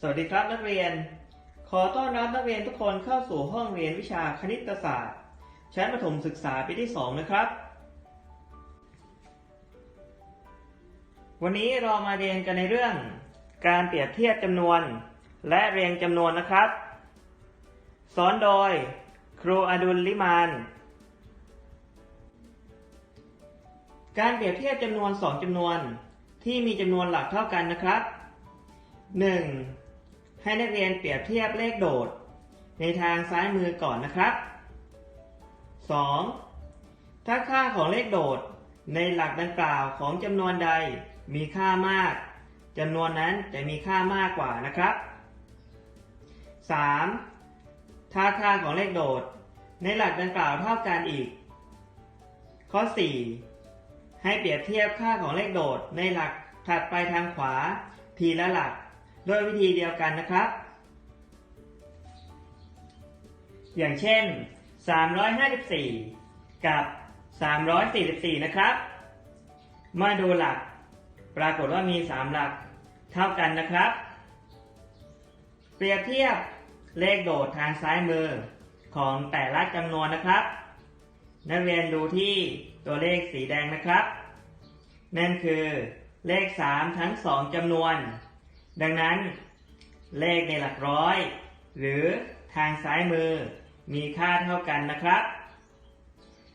สวัสดีครับนักเรียน ขอต้อนรับนักเรียนทุกคนเข้าสู่ห้องเรียนวิชาคณิตศาสตร์ชั้นประถมศึกษาปีที่ 2 นะครับ วันนี้เรามาเรียนกันในเรื่อง การเปรียบเทียบจำนวน และเรียงจำนวนนะครับ สอนโดย ครูอดุลลิมานการเปรียบเทียบจำนวน 2จำนวนที่มีจำนวนหลักเท่ากันนะครับ 1. ให้นักเรียนเปรียบเทียบเลขโดด ในทางซ้ายมือก่อนนะครับ 2. ถ้าค่าของเลขโดดในหลักดังกล่าวของจำนวนใดมีค่ามากจำนวนนั้นจะมีค่ามากกว่านะครับ 3. ถ้าค่าของเลขโดด ในหลักดังกล่าวเท่ากันอีก ข้อ 4 ให้เปรียบเทียบค่าของเลขโดดในหลักถัดไปทางขวา ทีละหลัก ด้วยวิธีเดียวกันนะครับ อย่างเช่น 354 กับ 344 นะครับ มาดูหลัก ปรากฏว่ามี 3 หลักเท่ากันนะครับ เปรียบเทียบเลขโดดทางซ้ายมือของแต่ละจำนวนนะครับ นักเรียนดูที่ตัวเลขสีแดงนะครับ นั่นคือเลข 3 ทั้ง 2จำนวน ดังนั้นเลขในหลักร้อย หรือทางซ้ายมือมีค่าเท่ากันนะครับ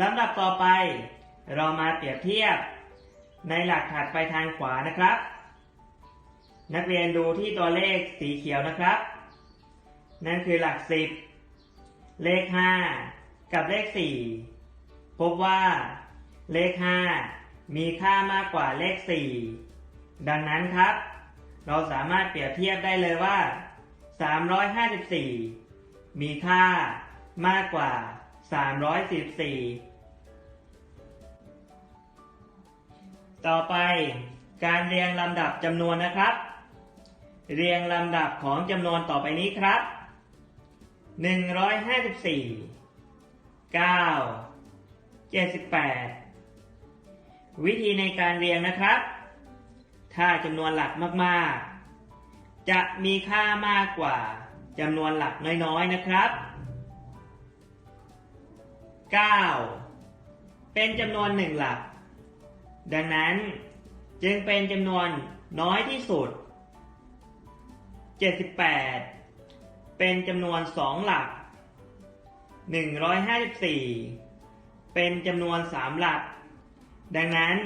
ลำดับต่อไป เรามาเปรียบเทียบ ในหลักถัดไปทางขวานะครับ นักเรียนดูที่ตัวเลขสีเขียวนะครับ นั่นคือหลัก 10 เลข 5 กับเลข 4 พบว่าเลข 5 มีค่ามากกว่าเลข 4 ดังนั้นครับ เราสามารถเปรียบเทียบได้เลยว่า 354 มีค่ามากกว่า 344 ต่อไปการเรียงลำดับจำนวนนะครับ เรียงลำดับของจำนวนต่อไปนี้ครับ 154 9 78 วิธีในการเรียงนะครับ ถ้าจำนวนหลักมากๆ จะมีค่ามากกว่าจำนวนหลักน้อยๆนะครับ 9 เป็นจำนวนหนึ่งหลัก ดังนั้นจึงเป็นจำนวนน้อยที่สุด 78 เป็นจำนวนสองหลัก 154 เป็นจำนวนสามหลัก ดังนั้น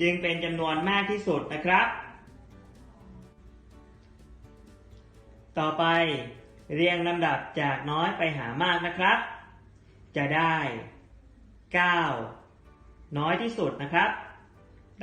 จึงเป็นจำนวนมากที่สุดนะครับ ต่อไปเรียงลำดับจากน้อยไปหามากนะครับ จะได้ 9 น้อยที่สุดนะครับ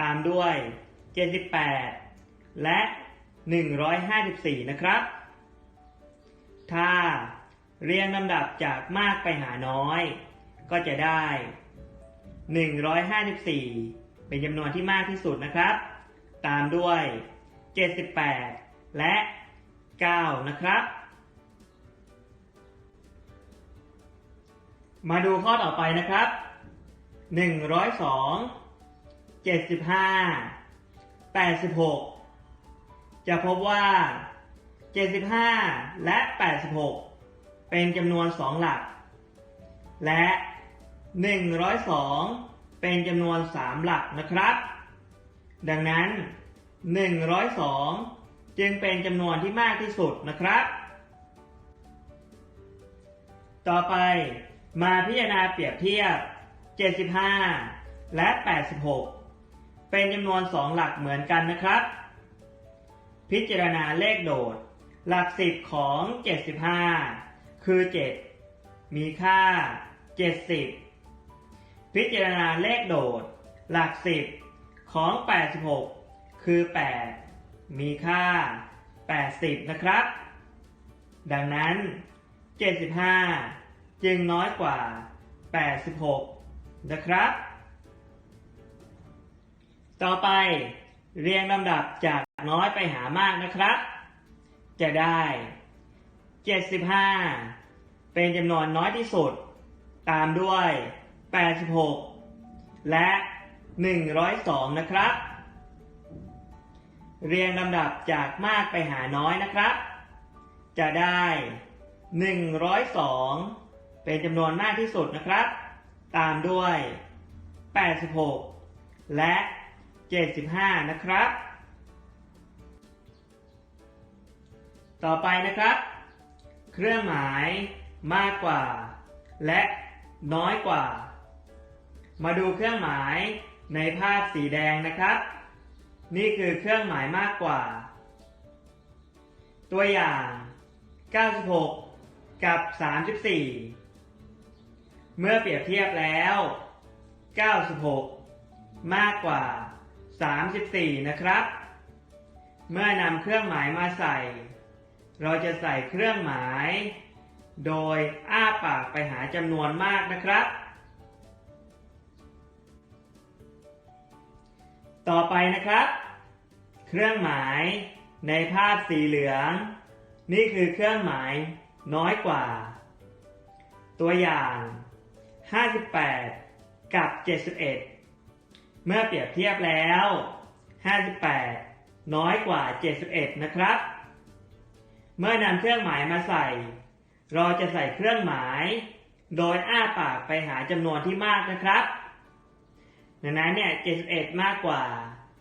ตามด้วย 78 และ 154 นะครับ ถ้าเรียงลำดับจากมากไปหาน้อย ก็จะได้ 154 เป็นจำนวนที่มากที่สุดนะครับ ตามด้วย 78 และ 9 นะครับ มาดูข้อต่อไปนะครับ 102 75 86 จะพบว่า 75 และ 86 เป็นจำนวน 2 หลัก และ 102 เป็นจำนวน 3 หลักนะครับ ดังนั้น 102 จึงเป็นจำนวนที่มากที่สุดนะครับ ต่อไปมาพิจารณาเปรียบเทียบ 75 และ 86 เป็นจำนวน 2 หลักเหมือนกันนะครับ พิจารณาเลขโดด หลัก 10 ของ 75 คือ 7 มีค่า 70 พิจารณาเลขโดด หลัก10ของ 86 คือ 8 มีค่า 80 นะครับ ดังนั้น 75 จึงน้อยกว่า 86 นะครับ ต่อไปเรียงลำดับจากน้อยไปหามากนะครับ จะได้ 75 เป็นจำนวนน้อยที่สุด ตามด้วย 86 และ 102 นะครับ เรียงลำดับจากมากไปหาน้อยนะครับ จะได้ 102 เป็นจำนวนมากที่สุดนะครับ ตามด้วย 86 และ 75 นะครับ ต่อไปนะครับ เครื่องหมายมากกว่า และน้อยกว่า มาดูเครื่องหมายในภาพสีแดงนะครับ นี่คือเครื่องหมายมากกว่า ตัวอย่าง 96 กับ 34 เมื่อเปรียบเทียบแล้ว 96 มากกว่า 34 นะครับ เมื่อนำเครื่องหมายมาใส่ เราจะใส่เครื่องหมาย โดยอ้าปากไปหาจำนวนมากนะครับ ต่อไปนะครับ เครื่องหมายในภาพสีเหลือง นี่คือเครื่องหมายน้อยกว่า ตัวอย่าง 58 กับ 71 เมื่อเปรียบเทียบแล้ว 58 น้อยกว่า 71 นะครับ เมื่อนำเครื่องหมายมาใส่ เราจะใส่เครื่องหมาย โดยอ้าปากไปหาจำนวนที่มากนะครับ ดังนั้นเนี่ย 71 มากกว่า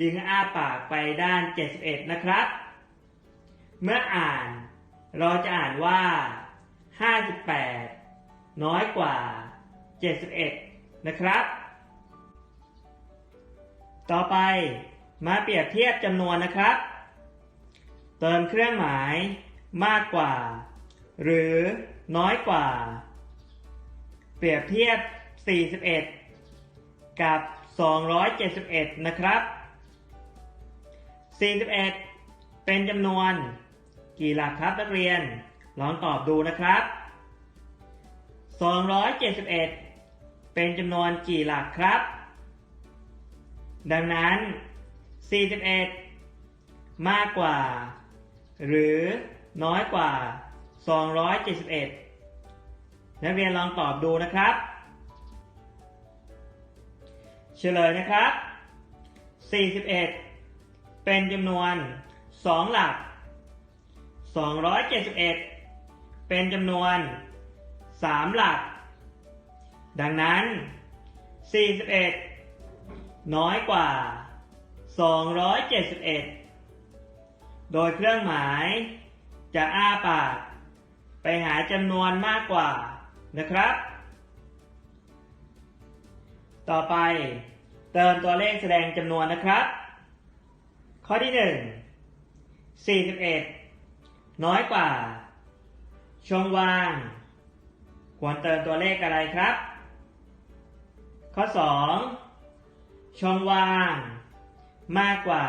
จึงอ้าปากไปด้าน 71 นะครับ เมื่ออ่าน เราจะอ่านว่า 58 น้อยกว่า 71 นะครับ ต่อไปมาเปรียบเทียบจำนวนนะครับ เติมเครื่องหมายมากกว่า หรือน้อยกว่า เปรียบเทียบ 41 กับ 271 นะครับ 41 เป็นจำนวนกี่หลักครับนักเรียน ลองตอบดูนะครับ 271 เป็นจำนวนกี่หลักครับ ดังนั้น 41 มากกว่า หรือน้อยกว่า 271 นักเรียนลองตอบดูนะครับ เฉลยนะครับ 41 เป็นจำนวน 2 หลัก 271 เป็นจำนวน 3 หลัก ดังนั้น 41 น้อยกว่า 271 โดยเครื่องหมายจะอ้าปาก ไปหาจำนวนมากกว่านะครับ ต่อไปเติมตัวเลขแสดงจำนวนนะครับ ข้อที่ 1 41 น้อยกว่า ช่องว่าง ควรเติมตัวเลขอะไรครับ ข้อ 2 ช่องว่าง มากกว่า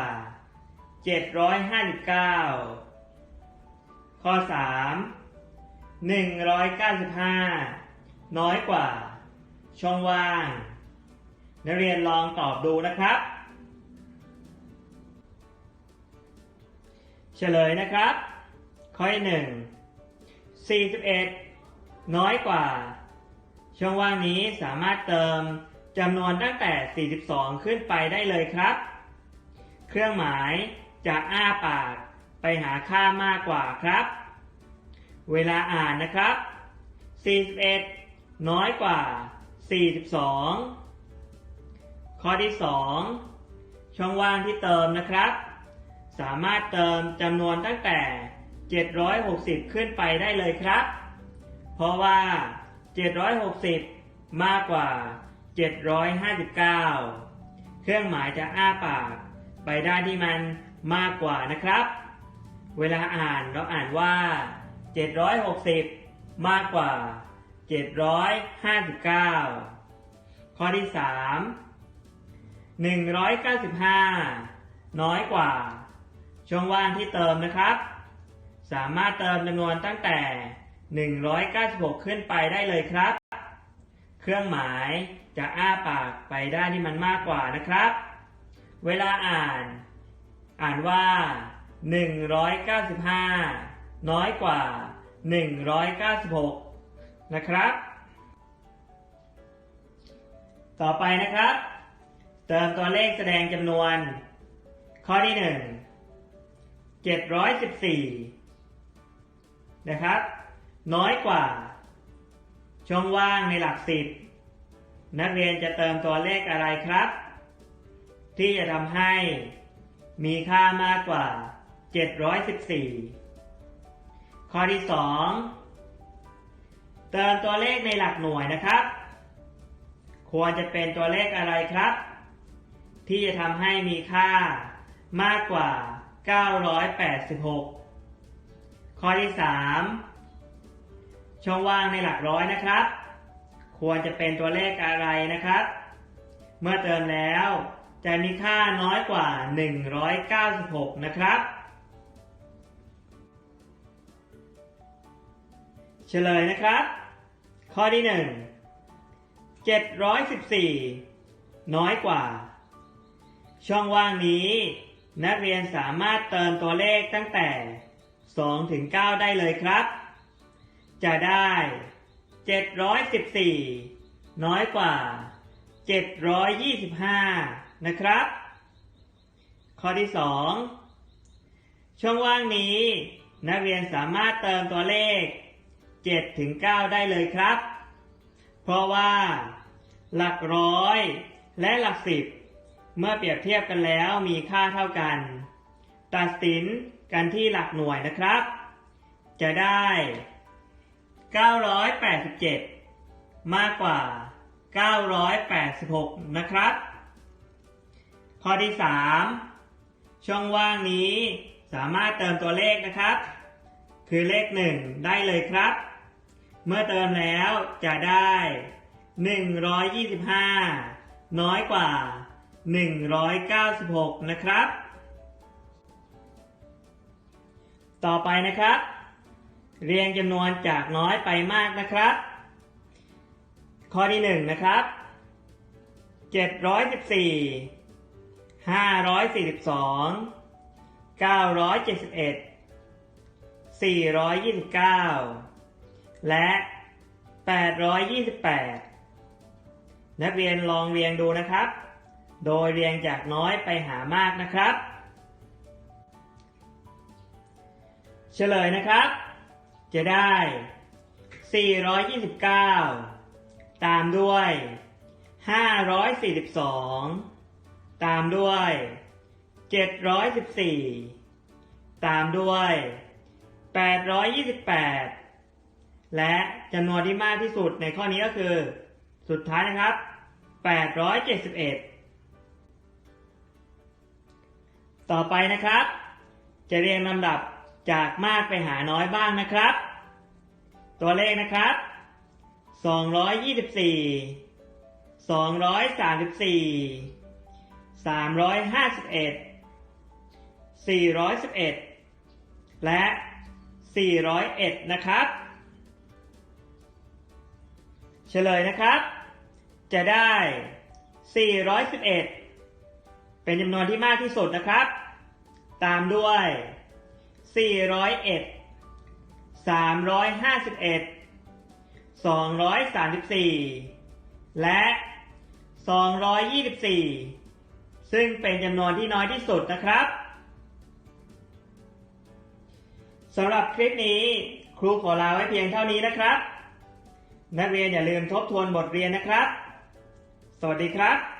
759 ข้อ 3 195 น้อยกว่า ช่องว่าง นักเรียนลองตอบดูนะครับ เฉลยนะครับ ข้อที่หนึ่ง41 น้อยกว่า ช่องว่างนี้สามารถเติมจำนวนตั้งแต่ 42 ขึ้นไปได้เลยครับ เครื่องหมายจะอ้าปากไปหาค่ามากกว่าครับ เวลาอ่านนะครับ 41 น้อยกว่า 42 ข้อที่ 2 ช่องว่างที่เติมนะครับ สามารถเติมจำนวนตั้งแต่ 760 ขึ้นไปได้เลยครับ เพราะว่า 760 มากกว่า 759 เครื่องหมายจะอ้าปากไปได้ที่มันมากกว่านะครับ เวลาอ่านเราอ่านว่า 760 มากกว่า 759 ข้อที่ 3 195 น้อยกว่า ช่องว่างที่เติมนะครับ สามารถเติมจำนวนตั้งแต่ 196 ขึ้นไปได้เลยครับ เครื่องหมายจะอ้าปากไปด้านที่มันมากกว่านะครับ เวลาอ่าน อ่านว่า 195 น้อยกว่า 196 นะครับ ต่อไปนะครับ เติมตัวเลขแสดงจำนวน ข้อที่714นะครับ น้อยกว่า ช่องว่างในหลักสิบนักเรียนจะเติมตัวเลขอะไรครับ ที่จะทำให้มีค่ามากกว่า 714 ข้อที่ 2 เติมตัวเลขในหลักหน่วยนะครับ ควรจะเป็นตัวเลขอะไรครับ ที่จะทำให้มีค่ามากกว่า 986 ข้อที่ 3 ช่องว่างในหลักร้อยนะครับ ควรจะเป็นตัวเลขอะไรนะครับ เมื่อเติมแล้วจะมีค่าน้อยกว่า 196 นะครับ เฉลยนะครับ ข้อที่ 1 714 น้อยกว่า ช่องว่างนี้ นักเรียนสามารถเติมตัวเลขตั้งแต่ 2 ถึง 9 ได้เลยครับ จะได้ 714 น้อยกว่า 725 นะครับ ข้อที่ 2 ช่องว่างนี้ นักเรียนสามารถเติมตัวเลข 7 ถึง 9 ได้เลยครับ เพราะว่า หลักร้อยและหลักสิบ เมื่อเปรียบเทียบกันแล้วมีค่าเท่ากัน ตัดสินกันที่หลักหน่วยนะครับ จะได้ 987 มากกว่า 986 นะครับ ข้อที่ 3 ช่องว่างนี้สามารถเติมตัวเลขนะครับ คือเลข 1 ได้เลยครับ เมื่อเติมแล้วจะได้ 125 น้อยกว่า 196 นะครับ ต่อไปนะครับ เรียงจำนวนจากน้อยไปมากนะครับ ข้อที่ 1 นะครับ 714 542 971 429 และ 828 นักเรียนลองเรียงดูนะครับ โดยเรียงจากน้อยไปหามากนะครับ เฉลยนะครับ จะได้ 429 ตามด้วย 542 ตามด้วย 714 ตามด้วย 828 และจำนวนที่มากที่สุดในข้อนี้ก็คือ สุดท้ายนะครับ 871 ต่อไปนะครับ จะเรียงลำดับจากมากไปหาน้อยบ้างนะครับ ตัวเลขนะครับ 224 234 351 411 และ 401 นะครับ เฉลยนะครับ จะได้ 411 เป็นจำนวนที่มากที่สุดนะครับ ตามด้วย 401 351 234 และ 224 ซึ่งเป็นจำนวนที่น้อยที่สุดนะครับสำหรับคลิปนี้ครูขอลาไว้เพียงเท่านี้นะครับ นักเรียนอย่าลืมทบทวนบทเรียนนะครับ สวัสดีครับ